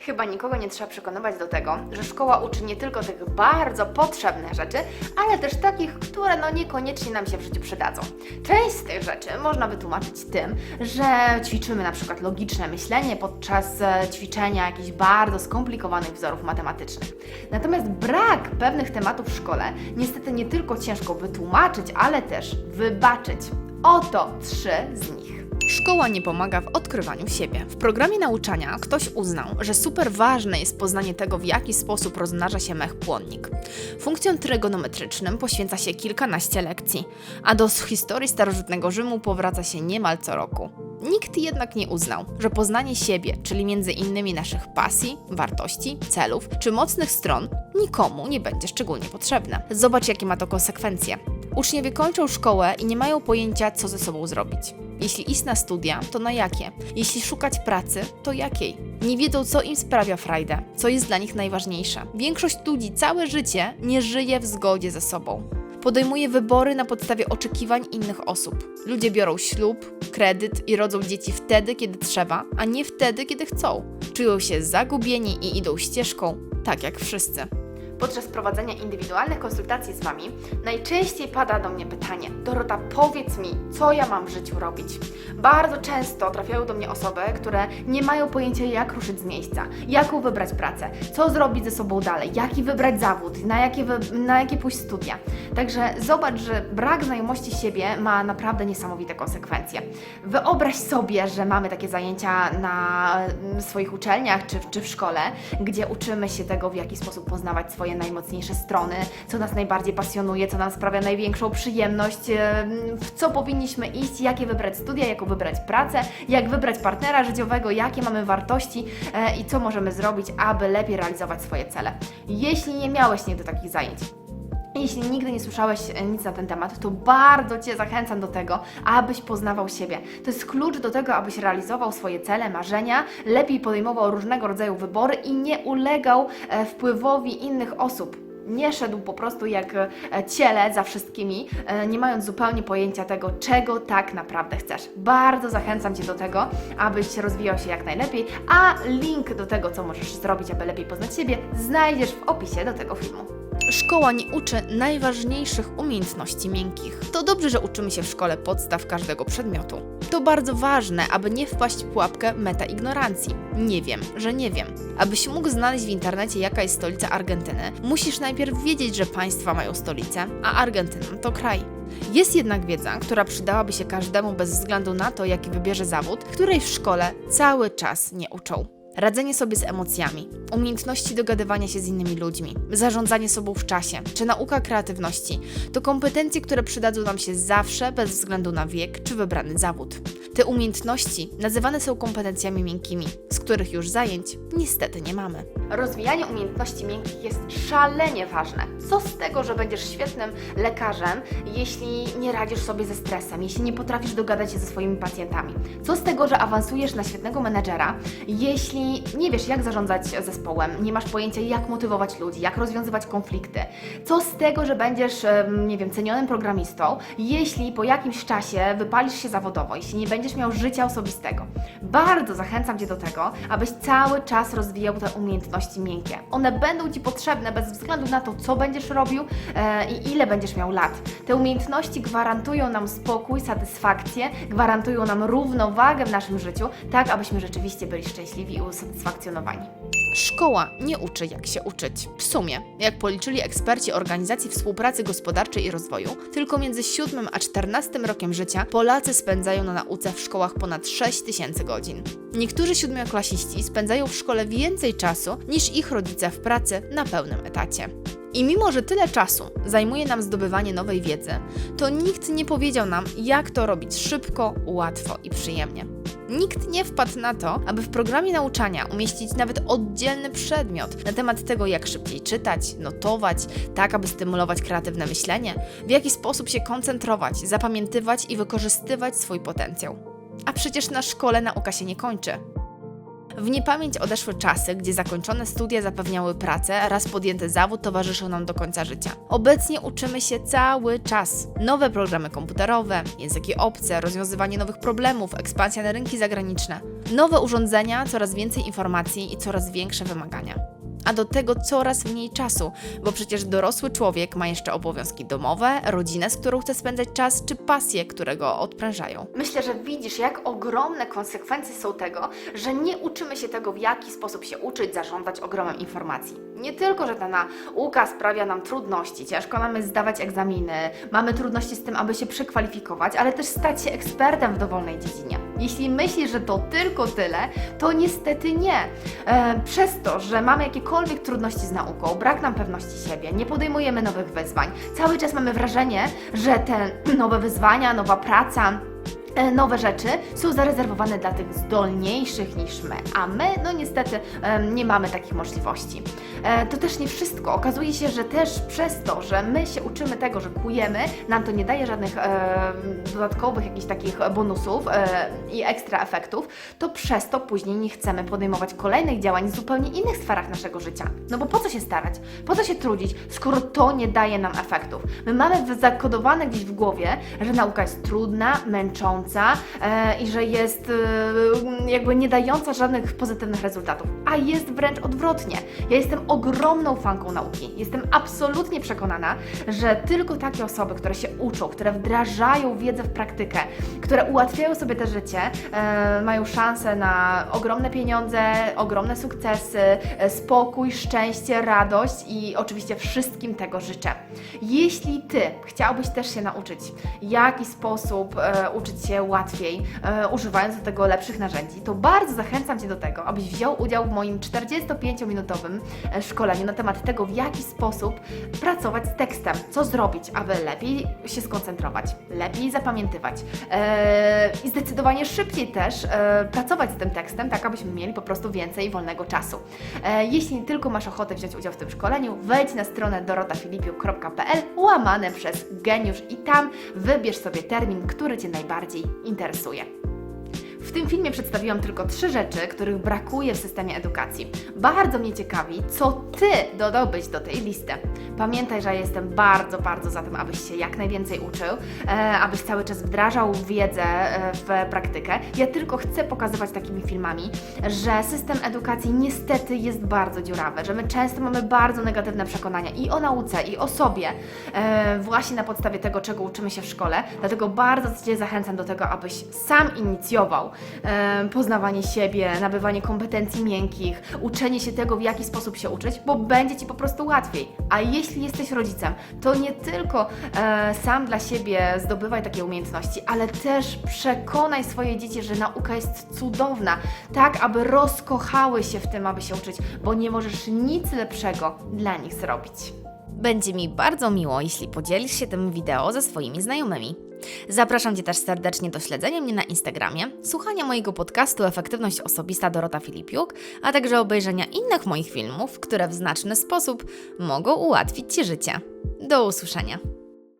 Chyba nikogo nie trzeba przekonywać do tego, że szkoła uczy nie tylko tych bardzo potrzebnych rzeczy, ale też takich, które no niekoniecznie nam się w życiu przydadzą. Część z tych rzeczy można wytłumaczyć tym, że ćwiczymy na przykład logiczne myślenie podczas e, ćwiczenia jakichś bardzo skomplikowanych wzorów matematycznych. Natomiast brak pewnych tematów w szkole niestety nie tylko ciężko wytłumaczyć, ale też wybaczyć. Oto trzy z nich. Szkoła nie pomaga w odkrywaniu siebie. W programie nauczania ktoś uznał, że super ważne jest poznanie tego, w jaki sposób rozmnaża się mech płonnik. Funkcjom trygonometrycznym poświęca się kilkanaście lekcji, a do historii starożytnego Rzymu powraca się niemal co roku. Nikt jednak nie uznał, że poznanie siebie, czyli między innymi naszych pasji, wartości, celów czy mocnych stron, nikomu nie będzie szczególnie potrzebne. Zobacz, jakie ma to konsekwencje. Uczniowie kończą szkołę i nie mają pojęcia, co ze sobą zrobić. Jeśli iść na studia, to na jakie? Jeśli szukać pracy, to jakiej? Nie wiedzą, co im sprawia frajdę, co jest dla nich najważniejsze. Większość ludzi całe życie nie żyje w zgodzie ze sobą. Podejmuje wybory na podstawie oczekiwań innych osób. Ludzie biorą ślub, kredyt i rodzą dzieci wtedy, kiedy trzeba, a nie wtedy, kiedy chcą. Czują się zagubieni i idą ścieżką, tak jak wszyscy. Podczas prowadzenia indywidualnych konsultacji z Wami najczęściej pada do mnie pytanie: Dorota, powiedz mi, co ja mam w życiu robić? Bardzo często trafiają do mnie osoby, które nie mają pojęcia, jak ruszyć z miejsca, jaką wybrać pracę, co zrobić ze sobą dalej, jaki wybrać zawód, na jakie, wy, na jakie pójść studia. Także zobacz, że brak znajomości siebie ma naprawdę niesamowite konsekwencje. Wyobraź sobie, że mamy takie zajęcia na mm, swoich uczelniach czy, czy w szkole, gdzie uczymy się tego, w jaki sposób poznawać swoje najmocniejsze strony, co nas najbardziej pasjonuje, co nam sprawia największą przyjemność, em, w co powinniśmy iść, jakie wybrać studia, jaką wybrać pracę, jak wybrać partnera życiowego, jakie mamy wartości e, i co możemy zrobić, aby lepiej realizować swoje cele. Jeśli nie miałeś nigdy takich zajęć, jeśli nigdy nie słyszałeś e, nic na ten temat, to bardzo Cię zachęcam do tego, abyś poznawał siebie. To jest klucz do tego, abyś realizował swoje cele, marzenia, lepiej podejmował różnego rodzaju wybory i nie ulegał e, wpływowi innych osób. Nie szedł po prostu jak e, ciele za wszystkimi, nie mając zupełnie pojęcia tego, czego tak naprawdę chcesz. Bardzo zachęcam Cię do tego, abyś rozwijał się jak najlepiej, a link do tego, co możesz zrobić, aby lepiej poznać siebie, znajdziesz w opisie do tego filmu. Szkoła nie uczy najważniejszych umiejętności miękkich. To dobrze, że uczymy się w szkole podstaw każdego przedmiotu. To bardzo ważne, aby nie wpaść w pułapkę metaignorancji. Nie wiem, że nie wiem. Abyś mógł znaleźć w internecie, jaka jest stolica Argentyny, musisz najpierw wiedzieć, że państwa mają stolicę, a Argentyna to kraj. Jest jednak wiedza, która przydałaby się każdemu bez względu na to, jaki wybierze zawód, której w szkole cały czas nie uczą. Radzenie sobie z emocjami, umiejętności dogadywania się z innymi ludźmi, zarządzanie sobą w czasie, czy nauka kreatywności to kompetencje, które przydadzą nam się zawsze bez względu na wiek czy wybrany zawód. Te umiejętności nazywane są kompetencjami miękkimi, z których już zajęć niestety nie mamy. Rozwijanie umiejętności miękkich jest szalenie ważne. Co z tego, że będziesz świetnym lekarzem, jeśli nie radzisz sobie ze stresem, jeśli nie potrafisz dogadać się ze swoimi pacjentami? Co z tego, że awansujesz na świetnego menedżera, jeśli nie wiesz, jak zarządzać zespołem, nie masz pojęcia, jak motywować ludzi, jak rozwiązywać konflikty? Co z tego, że będziesz, nie wiem, cenionym programistą, jeśli po jakimś czasie wypalisz się zawodowo, jeśli nie będziesz miał życia osobistego? Bardzo zachęcam Cię do tego, abyś cały czas rozwijał te umiejętności miękkie. One będą Ci potrzebne bez względu na to, co będziesz robił e, i ile będziesz miał lat. Te umiejętności gwarantują nam spokój, satysfakcję, gwarantują nam równowagę w naszym życiu, tak abyśmy rzeczywiście byli szczęśliwi i usatysfakcjonowani. Szkoła nie uczy, jak się uczyć. W sumie, jak policzyli eksperci Organizacji Współpracy Gospodarczej i Rozwoju, tylko między 7 a 14 rokiem życia Polacy spędzają na nauce w szkołach ponad 6 tysięcy godzin. Niektórzy siódmioklasiści spędzają w szkole więcej czasu niż ich rodzice w pracy na pełnym etacie. I mimo, że tyle czasu zajmuje nam zdobywanie nowej wiedzy, to nikt nie powiedział nam, jak to robić szybko, łatwo i przyjemnie. Nikt nie wpadł na to, aby w programie nauczania umieścić nawet oddzielny przedmiot na temat tego, jak szybciej czytać, notować, tak aby stymulować kreatywne myślenie, w jaki sposób się koncentrować, zapamiętywać i wykorzystywać swój potencjał. A przecież na szkole nauka się nie kończy. W niepamięć odeszły czasy, gdzie zakończone studia zapewniały pracę, raz podjęty zawód towarzyszył nam do końca życia. Obecnie uczymy się cały czas. Nowe programy komputerowe, języki obce, rozwiązywanie nowych problemów, ekspansja na rynki zagraniczne. Nowe urządzenia, coraz więcej informacji i coraz większe wymagania. A do tego coraz mniej czasu, bo przecież dorosły człowiek ma jeszcze obowiązki domowe, rodzinę, z którą chce spędzać czas, czy pasje, które go odprężają. Myślę, że widzisz, jak ogromne konsekwencje są tego, że nie uczymy się tego, w jaki sposób się uczyć, zarządzać ogromem informacji. Nie tylko, że ta nauka sprawia nam trudności, ciężko nam jest zdawać egzaminy, mamy trudności z tym, aby się przekwalifikować, ale też stać się ekspertem w dowolnej dziedzinie. Jeśli myślisz, że to tylko tyle, to niestety nie. E, przez to, że mamy jakiekolwiek trudności z nauką, brak nam pewności siebie, nie podejmujemy nowych wyzwań, cały czas mamy wrażenie, że te nowe wyzwania, nowa praca, nowe rzeczy są zarezerwowane dla tych zdolniejszych niż my, a my, no niestety, nie mamy takich możliwości. E, To też nie wszystko. Okazuje się, że też przez to, że my się uczymy tego, że kujemy, nam to nie daje żadnych e, dodatkowych jakichś takich bonusów e, i ekstra efektów, to przez to później nie chcemy podejmować kolejnych działań w zupełnie innych sferach naszego życia. No bo po co się starać? Po co się trudzić, skoro to nie daje nam efektów? My mamy zakodowane gdzieś w głowie, że nauka jest trudna, męcząca e, i że jest e, jakby nie dająca żadnych pozytywnych rezultatów. A jest wręcz odwrotnie. Ja jestem ogromną fanką nauki. Jestem absolutnie przekonana, że tylko takie osoby, które się uczą, które wdrażają wiedzę w praktykę, które ułatwiają sobie te życie, e, mają szansę na ogromne pieniądze, ogromne sukcesy, e, spokój, szczęście, radość i oczywiście wszystkim tego życzę. Jeśli Ty chciałbyś też się nauczyć, w jaki sposób e, uczyć się łatwiej, e, używając do tego lepszych narzędzi, to bardzo zachęcam Cię do tego, abyś wziął udział w moim 45-minutowym e, szkoleniu na temat tego, w jaki sposób pracować z tekstem, co zrobić, aby lepiej się skoncentrować, lepiej zapamiętywać e, i zdecydowanie szybciej też e, pracować z tym tekstem, tak abyśmy mieli po prostu więcej wolnego czasu. E, jeśli tylko masz ochotę wziąć udział w tym szkoleniu, wejdź na stronę dorotafilipiuk.pl łamane przez geniusz i tam wybierz sobie termin, który Cię najbardziej interesuje. W tym filmie przedstawiłam tylko trzy rzeczy, których brakuje w systemie edukacji. Bardzo mnie ciekawi, co Ty dodałbyś do tej listy. Pamiętaj, że jestem bardzo, bardzo za tym, abyś się jak najwięcej uczył, e, abyś cały czas wdrażał wiedzę e, w praktykę. Ja tylko chcę pokazywać takimi filmami, że system edukacji niestety jest bardzo dziurawy, że my często mamy bardzo negatywne przekonania i o nauce, i o sobie, e, właśnie na podstawie tego, czego uczymy się w szkole. Dlatego bardzo Cię zachęcam do tego, abyś sam inicjował poznawanie siebie, nabywanie kompetencji miękkich, uczenie się tego, w jaki sposób się uczyć, bo będzie Ci po prostu łatwiej. A jeśli jesteś rodzicem, to nie tylko e, sam dla siebie zdobywaj takie umiejętności, ale też przekonaj swoje dzieci, że nauka jest cudowna, tak aby rozkochały się w tym, aby się uczyć, bo nie możesz nic lepszego dla nich zrobić. Będzie mi bardzo miło, jeśli podzielisz się tym wideo ze swoimi znajomymi. Zapraszam Cię też serdecznie do śledzenia mnie na Instagramie, słuchania mojego podcastu Efektywność Osobista Dorota Filipiuk, a także obejrzenia innych moich filmów, które w znaczny sposób mogą ułatwić Ci życie. Do usłyszenia.